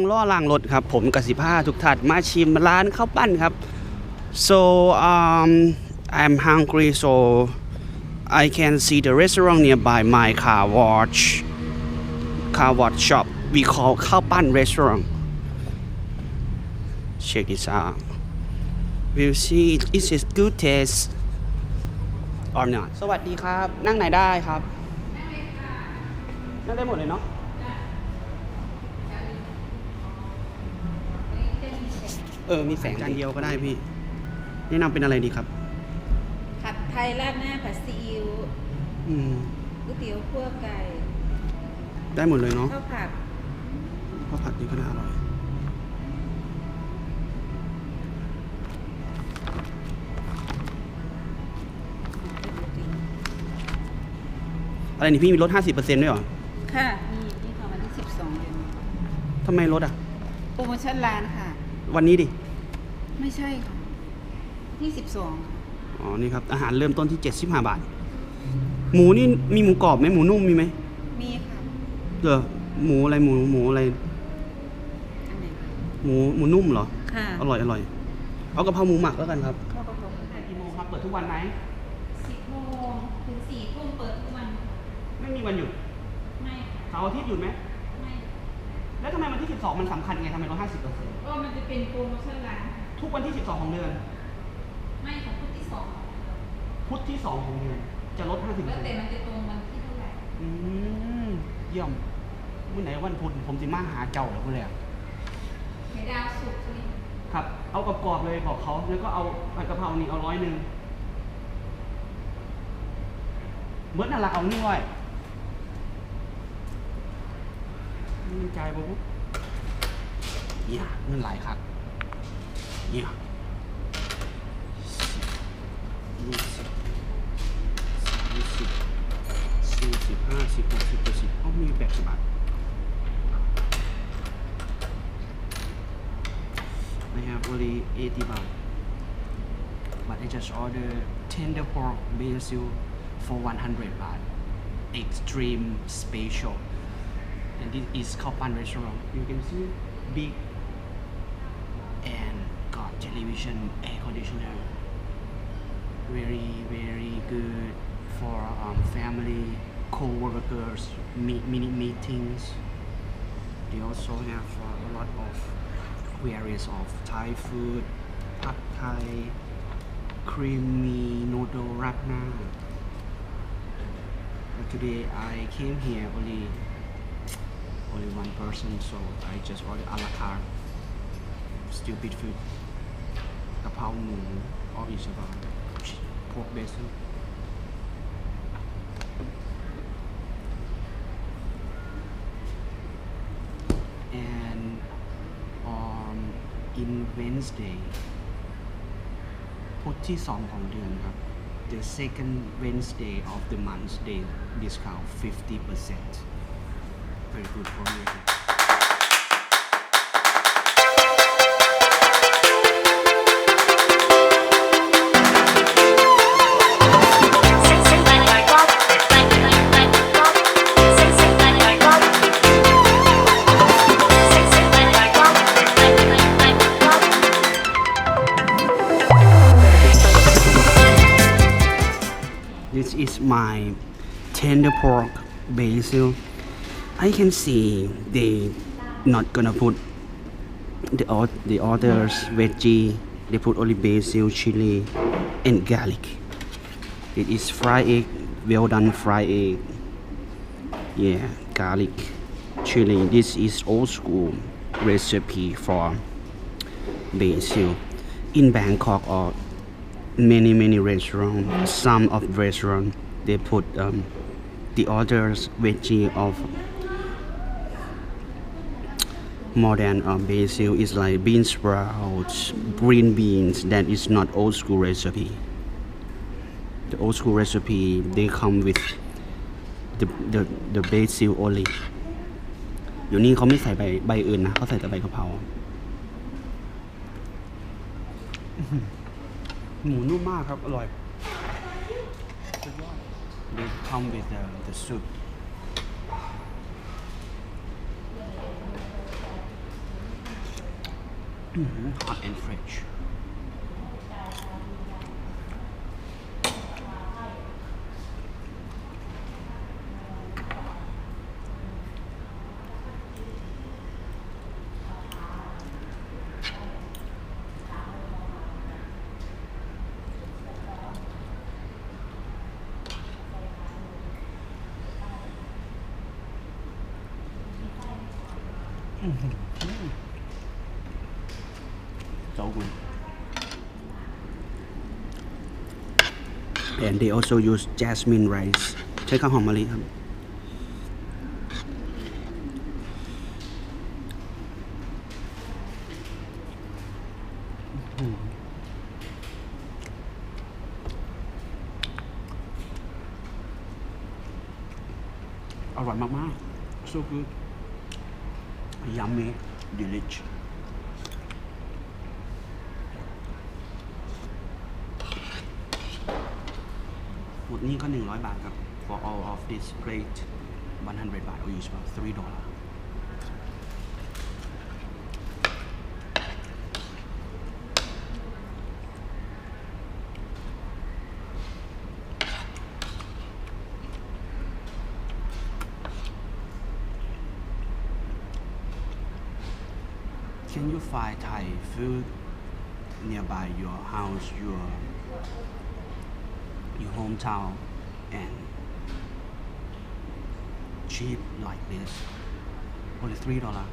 งล่อรางรถครับ ผมกสิภาทุกท่านมาชิมร้านข้าวปั้นครับ so um I'm hungry so I can see the restaurant nearby my car wash car wash shop we call ข้าวปั้น restaurant check this out we'll see is it good taste or not สวัสดีครับ นั่งไหนได้ครับ นั่งได้หมดเลยเนาะ เออมีแสงจานเดียวก็ได้พี่ แนะนำเป็นอะไรดีครับ ผัดไทยราดหน้าผัดซีอิ๊วอืม ก๋วยเตี๋ยวคั่วไก่ได้หมดเลยเนาะข้าวผัดข้าวผัดนี่ก็น่าอร่อย อะไรนี่พี่มีลด 50%ด้วยเหรอค่ะนี่นี่ค่ะวันที่สิบสองเดือนทำไมลดอะ โปรโมชั่นร้านค่ะ วันนี้ดิ ไม่ใช่ค่ะที่สิบสองค่ะอ๋อ นี่ครับ อาหารเริ่มต้นที่ 75 บาท หมูนี่มีหมูกรอบไหมหมูนุ่มมีไหมมีค่ะเออหมูอะไรหมูหมูอะไร อันไหนคะหมูหมูนุ่มเหรอ ค่ะอร่อยอร่อย เอากะเพราหมูหมักแล้วกันครับข้าวกะเพรากี่โมงครับ เปิดทุกวันไหม สิบโมงถึงสี่ทุ่มเปิดทุกวัน ไม่มีวันหยุด ไม่ค่ะเสาร์อาทิตย์หยุดไหมไม่ แล้วทำไมวันที่ 12 มันสำคัญไงทำไมลด50%ก็มันจะเป็นโปรโมชั่นร้านทุกวันที่ 12 ของเดือน ไม่ของพุธที่สองพุธที่ 2 ของเดือน จะลด50%แล้วแต่มันจะตรงวันที่เท่าไหร่อืมเยี่ยมเมื่อไหนวันพุธผมสิมาหาเจ้าเหรอเพื่อนไข่ดาวสุกใช่ไหมครับ เอากรอบๆเลยบอกเขาแล้วก็เอาผัดกะเพรานี่เอาร้อยหนึ่งเมื่อนั่นละเอาหนึ่งร้ มันจ่ายผมเยี่ยเงินไหลายครับเยี่ยยี่สิบยี่สิบสี่สิบห้าสิบหกสิบเจ็ดสิบเขามีแบบฉบับนะครับ only 80 baht but I just order tender pork basil for 100 baht extreme special And this is Kaopan restaurant. You can see big and got television, air conditioner. Very, very good for um, family, co-workers, meet, mini meetings. They also have uh, a lot of various of Thai food, pad Thai, creamy noodle rapna. But today I came here only only one person, so I just ordered a la carte. Stupid food. กะเพราหมู all is about pork basil. and on in Wednesday พุธที่ 2 ของเดือนครับ the second Wednesday of the month they discount 50% this is my tender pork basil. I can see they not gonna put the the others veggie. They put only basil, chili, and garlic. It is fried egg, well done fried egg. Yeah, garlic, chili. This is old school recipe for basil. In Bangkok or many many restaurants some of restaurant they put um, the others veggie of more than uh, basil is like bean sprouts green beans that is not old school recipe the old school recipe they come with the the, the basil only เดี๋ยวนี้เขาไม่ใส่ใบใบอื่นนะเขาใส่แต่ใบกะเพรา หมูนุ่มมากครับ อร่อยสุดยอด They come with the, the soup Mhm, hot and fresh เจ้ าคุณ and they also use jasmine rice ใช้ข้าวหอมมะลิครับ อร่อยมากๆ so good yummy delicious นี้ก็ 100 บาทครับ for all of this plate 100 บาท or use about 3 dollar Can you find Thai food nearby your house, your your hometown, and cheap like this? Only three dollar..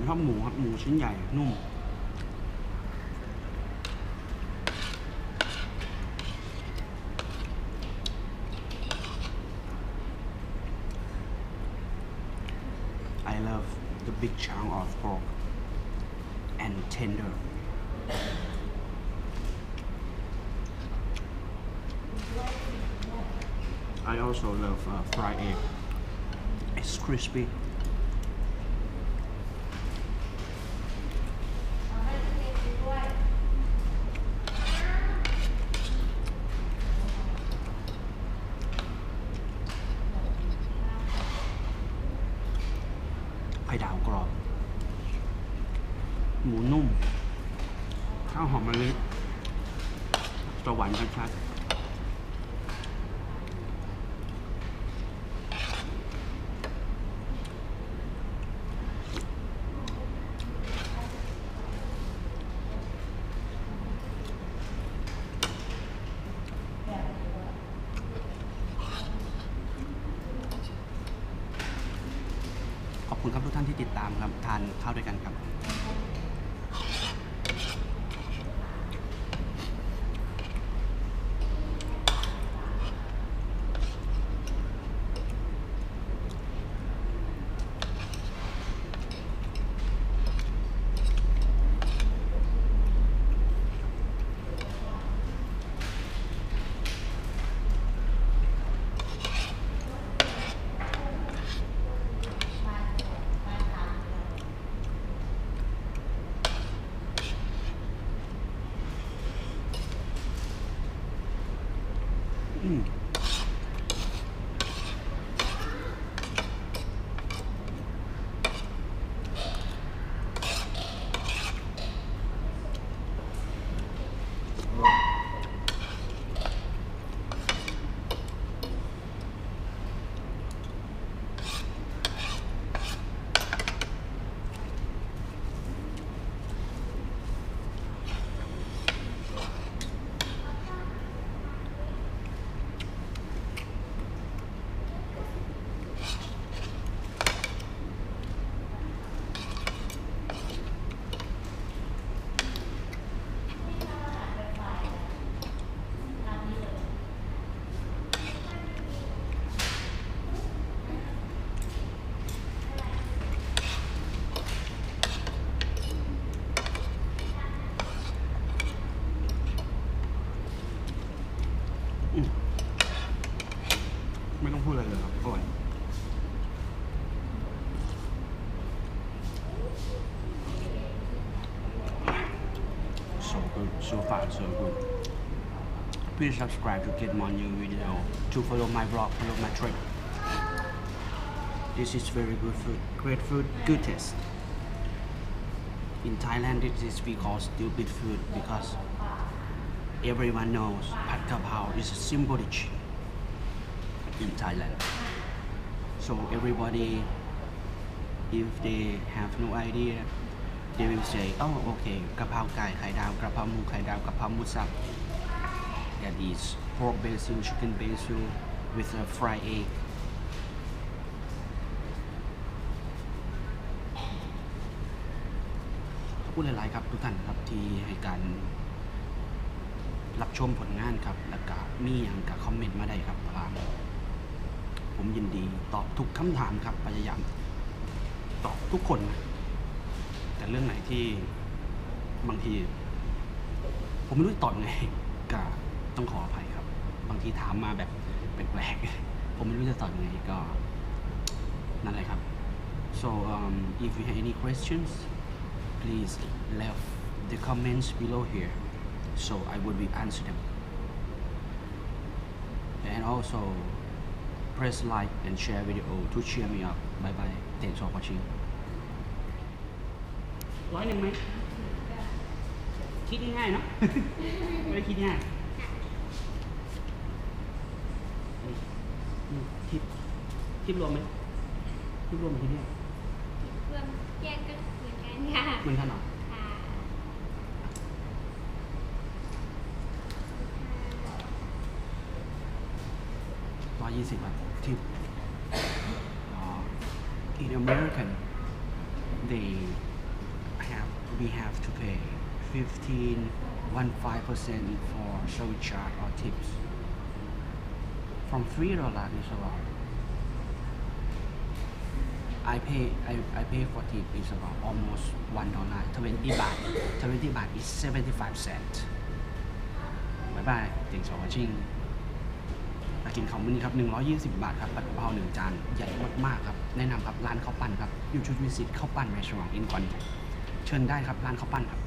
ผมชอบหมูครับ หมูชิ้นใหญ่ นุ่ม I love the big chunk of pork and tender. I also love uh, fried egg. It's crispy. หอมมะลิสวรรค์ชัดขอบคุณครับทุกท่านที่ติดตามครับ ทานข้าวด้วยกันครับ ไม่ต้องพูดอะไรเลยครับอร่อยโซกุ so far so good. Please subscribe to get more new video to follow my vlog, follow my trip. This is very good food great food good taste. In Thailand it is we call stupid food because everyone knows Pad Kapow is a simple dish in Thailand so everybody if they have no idea they will say oh okay กะเพราไก่ไข่ดาวกะเพราหมูไข่ดาวกะเพราหมูสับ that is pork basil chicken basil with a fried egg ขอบคุณหลาย ๆ ครับทุกท่านครับที่ให้การรับชมผลงานครับ แล้วก็มีอย่างกับคอมเมนต์มาได้ครับ ผมยินดี ตอบทุกคำถามครับพยายามตอบทุกคนนะแต่เรื่องไหนที่บางที ผมไม่รู้ตอบยังไงก็ต้องขออภัยครับ บางทีถามมาแบบแปลกๆผมไม่รู้จะตอบยังไงก็นั่นแหละครับ so um, if you have any questions please leave the comments below here so I will be answer them and also press like and share video to cheer me up bye bye thanks for watching ร้อยหนึ่งไหมคิดง่ายๆเนาะ ไม่ได้คิดง่ายอืมคิดคิดรวมไหมคิดรวมคิดเนี่ยรวมแยกก็เหมือนกันค่ะ เหมือนกันเหรอ ค่ะ ร้อยยี่สิบบาททิป in American they have we have to pay 15 1 percent for service charge or tips from three dollar is about I pay I, I pay for tip is about almost one dollar 20 baht 20 baht is 75 cent bye bye thanks for watching มากินข้าวมื้อนี้ครับ 120 บาทครับผัดกะเพราหนึ่งจานใหญ่มากๆครับ แนะนำครับร้านข้าวปั้นครับอยู่ชุดวิสิตข้าวปั้นในสว่างอินคอนเชิญได้ครับร้านข้าวปั้นครับ